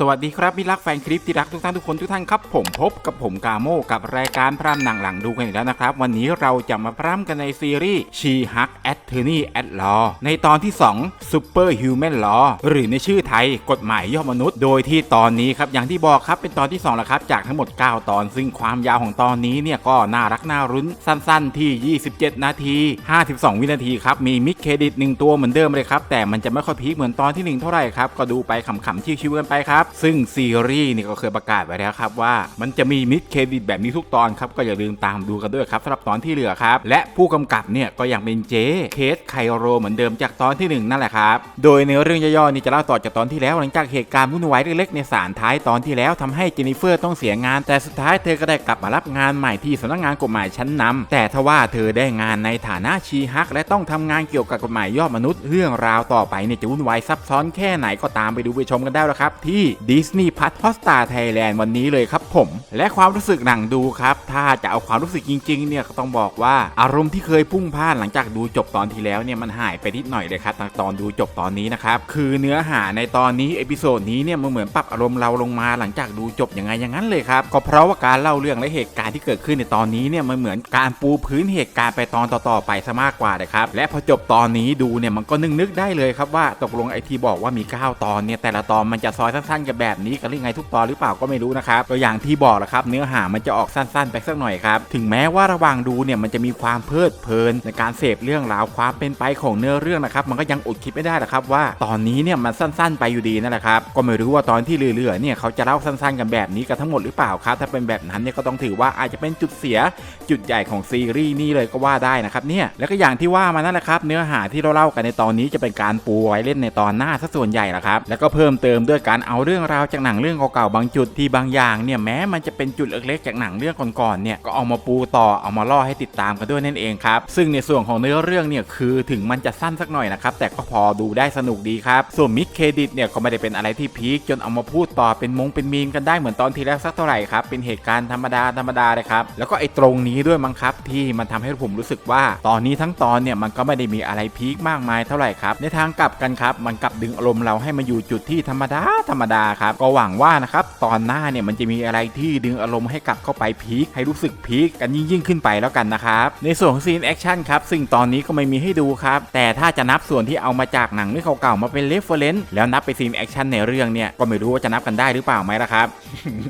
สวัสดีครับมิรักแฟนคลิปที่รักทุกท่านทุกคนทุกท่านครับผมพบกับผมกาโมกับรายการพร่ำหนังหลังดูกันอีกแล้วนะครับ วันนี้เราจะมาพร่ำกันในซีรีส์ She Hug Attorney at Law ในตอนที่2 Super Human Law หรือในชื่อไทยกฎหมายยอมนุษย์ โดยที่ตอนนี้ครับอย่างที่บอกครับเป็นตอนที่2แล้วครับจากทั้งหมด 9 ตอน ซึ่งความยาวของตอนนี้เนี่ยก็น่ารักน่ารุ้นสั้นๆ ที่ 27 นาที 52 วินาทีครับมีมิดเครดิตหนึ่งตัวเหมือนเดิมเลยครับแต่มันจะไม่ค่อยพีคเหมือนตอนที่หนึ่งเท่าไหร่ครับก็ดูไปขำๆชิวๆกันไปครับซึ่งซีรีส์นี่ก็เคยประกาศไว้แล้วครับว่ามันจะมีมิดเครดิตแบบนี้ทุกตอนครับก็อย่าลืมตามดูกันด้วยครับสำหรับตอนที่เหลือครับ และผู้กำกับเนี่ยก็ยังเป็นเจเคสไคโรเหมือนเดิมจากตอนที่หนึ่งนั่นแหละครับ โดยในเรื่องย่อๆนี่จะเล่าต่อจากตอนที่แล้วหลังจากเหตุการณ์วุ่นวายเล็กๆในศาลท้ายตอนที่แล้วทำให้เจนนิเฟอร์ต้องเสียงาน แต่สุดท้ายเธอก็ได้กลับมารับงานใหม่ที่สำนักงานกฎหมายชั้นนำแต่ทว่าเธอได้งานในฐานะชีฮัก และต้องทำงานเกี่ยวกับกฎหมายยอดมนุษย์ เรื่องราวต่อไปเนี่ยจะวุ่นวายซับซ้อนแค่ไหนก็ตามไปดูไปชมกันได้แล้วครับที่ Disney p l u s Hotstar Thailand วันนี้เลยครับผม และความรู้สึกหนังดูครับ ถ้าจะเอาความรู้สึกจริงๆเนี่ยก็ต้องบอกว่าอารมณ์ที่เคยพุ่งพล่านหลังจากดูจบตอนที่แล้วเนี่ยมันหายไปนิดหน่อยเลยครับตอนดูจบตอนนี้นะครับคือเนื้อหาในตอนนี้เอพิโซดนี้เนี่ยมันเหมือนปรับอารมณ์เราลงมาหลังจากดูจบยังไงอย่างนั้นเลยครับก็เพราะว่าการเล่าเรื่องและเหตุการณ์ที่เกิดขึ้นในตอนนี้เนี่ยมันเหมือนการปูพื้นเหตุการณ์ไปตอนต่อๆไปซะมากกว่าเลยครับและพอจบตอนนี้ดูเนี่ยมันก็นึกนึกได้เลยครับว่าตกลงไอที่บอกว่ามี 9 ตอนเนี่ยแต่ละตอนมันจะซอยสั้นๆกันแบบนี้กันหรือไงทุกตอนหรือเปล่าก็ไม่รู้นะครับก็อย่างที่บอกแหละครับเนื้อหามันจะออกสั้นๆ ไปสักหน่อยครับถึงแม้ว่าระหว่างดูเนี่ยมันจะมีความเพลิดเพลิน ในการเสพเรื่องราวความเป็นไปของเนื้อเรื่องนะครับมันก็ยังอดคิดไม่ได้หรอกครับว่าตอนนี้เนี่ยมันสั้นๆ ไปอยู่ดีนั่นแหละครับก็ไม่รู้ว่าตอนที่เหลือๆเนี่ยเขาจะเล่าสั้นๆ กันแบบนี้กันทั้งหมดหรือเปล่าครับถ้าเป็นแบบนั้นเนี่ยก็ต้องถือว่าอาจจะเป็นจุดเสียจุดใหญ่ของซีรีส์นี้เลยก็ว่าได้นะครับเนี่ยแล้วก็อย่างที่ว่ามานั่นแหละครับ เนื้อหาที่เราเล่ากันในตอนนี้จะเป็นการปูไว้เล่นในตอนหน้าซะส่วนใหญ่ละครับแล้วก็เพิ่มเติมด้วยการเอาเรื่องราวจากหนังเรื่องเก่าๆบางจุดที่บางอย่างเนี่ยแม้มันจะเป็นจุดเล็กๆจากหนังเรื่องก่อนๆเนี่ยก็เอามาปูต่อเอามาล่อให้ติดตามกันด้วยนั่นเองครับซึ่งในส่วนของเนื้อเรื่องเนี่ยคือถึงมันจะสั้นสักหน่อยนะครับแต่ก็พอดูได้สนุกดีครับส่วนมิดเครดิตเนี่ยก็ไม่ได้เป็นอะไรที่พีคจนเอามาพูดต่อเป็นมงเป็นมีมกันได้เหมือนตอนที่แล้วสักเท่าไหร่ครับเป็นเหตุการณ์ธรรมดาธรรมดาเลยครับแล้วก็ไอ้ตรงนี้ด้วยมั้งครับที่มันทำให้ผมรู้สึกว่า ตอนนี้ทั้งตอนเนี่ยมันก็ไม่ได้มีอะไรพีคมากมายเท่าไหร่ครับในทางกลับกันครับมันกลับดึงอารมณ์เราให้มาอยู่จุดที่ธรรมดาธรรมดาครับก็หวังว่านะครับตอนหน้าเนี่ยมันจะมีอะไรที่ดึงอารมณ์ให้กลับเข้าไปพีคให้รู้สึกพีคกันยิ่งยิ่งขึ้นไปแล้วกันนะครับในส่วนของซีนแอคชั่นครับซึ่งตอนนี้ก็ไม่มีให้ดูครับแต่ถ้าจะนับส่วนที่เอามาจากหนังเรื่องเก่าๆมาเป็นเรฟเฟอร์เรนซ์แล้วนับไปซีนแอคชั่นในเรื่องเนี่ยก็ไม่รู้ว่าจะนับกันได้หรือเปล่าไหมล่ะครับ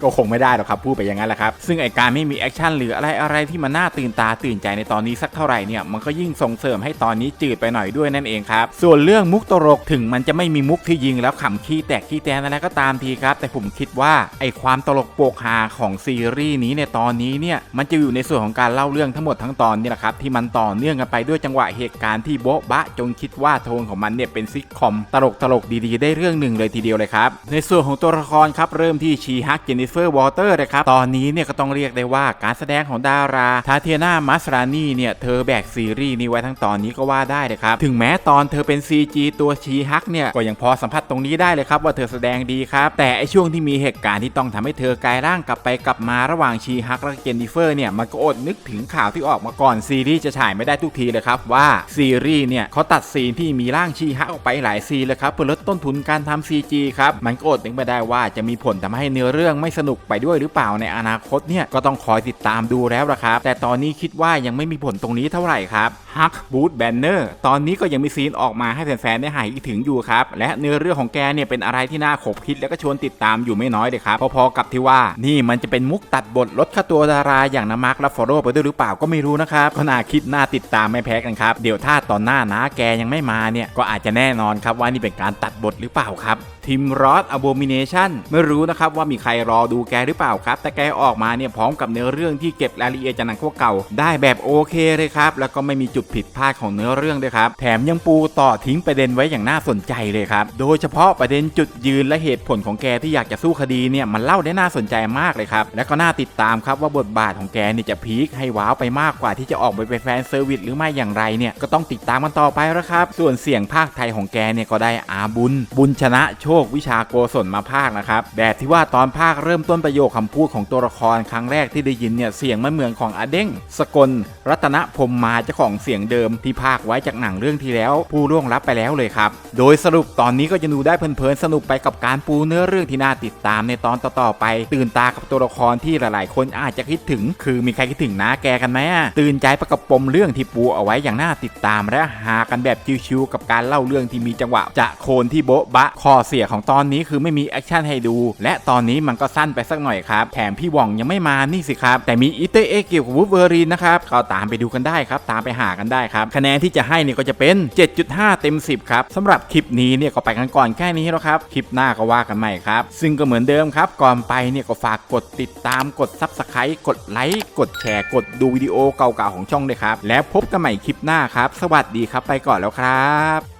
ก็คงไม่ได้หรอกครับพูดไปอย่างนั้นแหละครับซึ่งไอการไม่มีแอคชั่นหรืออะไรอะไรที่มันน่าตื่นตาตื่นใจในตอนนี้สักเท่าไหร่เนี่ยมันก็ยิ่งส่งเสริมให้ตอนนี้จืดไปหน่อยด้วยนั่นเองครับส่วนเรื่องมุกตลกถึงมันจะไม่มีมุกที่ยิงแล้วขำขี้แตกขี้แตนอะไรก็ตามทีครับ แต่ผมคิดว่าไอความตลกโปกฮาของซีรีส์นี้ในตอนนี้เนี่ยมันจะอยู่ในส่วนของการเล่าเรื่องทั้งหมดทั้งตอนนี่แหละครับที่มันต่อเนื่องกันไปด้วยจังหวะเหตุการณ์ที่โบ๊ะบะจงคิดว่าโทนของมันเนี่ยเป็นซิกคอมตลกตลกดีๆ ได้เรื่องหนึ่งเลยทีเดียวเลยครับในส่วนของตัวละครครับเริ่มที่ชีฮักเจนนิเฟอร์วอเตอร์นะครับตอนนี้เนี่ยก็ต้องเรียกได้ว่าการแสดงของดาราทาเทียนามัสรานีเนี่ยเธอแบกซีรีส์นี้ไว้ทั้งตอนนี้ก็ว่าได้เลยครับถึงแม้ตอนเธอเป็น CG ตัวชีฮักเนี่ยก็ยังพอสัมผัสตรงนี้ได้เลยครับว่าเธอแสดงดีครับแต่ไอช่วงที่มีเหตุการณ์ที่ต้องทำให้เธอกลายร่างกลับไปกลับมาระหว่างชีฮักและเจนนิเฟอร์เนี่ยมันก็อดนึกถึงข่าวที่ออกมาก่อนซีรีส์จะฉายไม่ได้ทุกทีเลยครับว่าซีรีส์เนี่ยเขาตัดซีนที่มีร่างชีฮักออกไปหลายซีนเลยครับเพื่อลดต้นทุนการทำ CG ครับมันก็อดนึกไม่ได้ว่าจะมีผลทำให้เนื้อเรื่องไม่สนุกไปด้วยหรือเปล่าในอนาคตเนี่ยก็ต้องคอยติดตามดูแล้วละครับ แต่ตอนนี้คิดว่ายังไม่มีผลตรงนี้เท่าไหร่ครับฮักบูธแบนเนอร์ตอนนี้ก็ยังมีซีนออกมาให้แฟนๆได้หายถึงอยู่ครับและเนื้อเรื่องของแกเนี่ยเป็นอะไรที่น่าขบคิดและก็ชวนติดตามอยู่ไม่น้อยเลยครับ พอๆกับที่ว่านี่มันจะเป็นมุกตัดบทลดค่าตัวดาราอย่างนามาร์คและฟอโร่ไปด้วยหรือเปล่าก็ไม่รู้นะครับก็น่าคิดน่าติดตามไม่แพ้กันครับ เดี๋ยวถ้าตอนหน้านะแกยังไม่มาเนี่ยก็อาจจะแน่นอนครับว่านี่เป็นการตัดบทหรือเปล่าครับทีมรอสอ b o มิเนชันไม่รู้นะครับว่ามีใครรอดูแกหรือเปล่าครับ แต่แกออกมาเนี่ยพร้อมกับเนื้อเรื่องที่เก็บรายละเอียดจากหนังพวกเก่า ได้แบบโอเคเลยครับ แล้วก็ไม่มีจุดผิดพลาดของเนื้อเรื่องด้วยครับ แถมยังปูต่อทิ้งประเด็นไว้อย่างน่าสนใจเลยครับ โดยเฉพาะประเด็นจุดยืนและเหตุผลของแกที่อยากจะสู้คดีเนี่ยมันเล่าได้น่าสนใจมากเลยครับ และก็น่าติดตามครับว่าบทบาทของแกเนี่ยจะพีคให้ว้าวไปมากกว่าที่จะออกไปเป็นแฟนเซอร์วิสหรือไม่อย่างไรเนี่ยก็ต้องติดตามมันต่อไปแล้วครับ ส่วนเสียงภาคไทยของแกเนี่ยก็ได้อาบุญ บุญชนะโชกวิชาโกศลมาภาคนะครับแบบที่ว่าตอนภาคเริ่มต้นประโยคคำพูดของตัวละครครั้งแรกที่ได้ยินเนี่ยเสียงมันเหมือนของอเด้งสกล รัตนพรมมาเจ้าของเสียงเดิมที่ภาคไว้จากหนังเรื่องที่แล้ว ผู้ล่วงลับไปแล้วเลยครับโดยสรุปตอนนี้ก็จะดูได้เพลินๆสนุกไปกับการปูเนื้อเรื่องที่น่าติดตามในตอนต่อๆไป ตื่นตากับตัวละครที่หลายๆ คนอาจจะคิดถึง คือมีใครคิดถึงน้าแกกันไหมตื่นใจไปกับปมเรื่องที่ปูเอาไว้อย่างน่าติดตามและหากันแบบชิวๆกับการเล่าเรื่องที่มีจังหวะ จะโคนที่โบ๊ะบะข้อเสียของตอนนี้คือไม่มีแอคชั่นให้ดู และตอนนี้มันก็สั้นไปสักหน่อยครับแถมพี่หว่องยังไม่มานี่สิครับ แต่มีอีเตเอ็กเกี่ยวกับวูฟเวอรีนนะครับก็ตามไปดูกันได้ครับ ตามไปหากันได้ครับ คะแนนที่จะให้นี่ก็จะเป็น 7.5 เต็ม 10 ครับสำหรับคลิปนี้เนี่ยก็ไปกันก่อนแค่นี้แล้วครับคลิปหน้าก็ว่ากันใหม่ครับ ซึ่งก็เหมือนเดิมครับ ก่อนไปเนี่ยก็ฝากกดติดตามกด s u b สไครต์กดไลค์กดแชร์กดดูวิดีโอเก่าๆของช่องด้วยครับ แล้วพบกันใหม่คลิปหน้าครับ สวัสดีครับไปก่อนแล้วครับ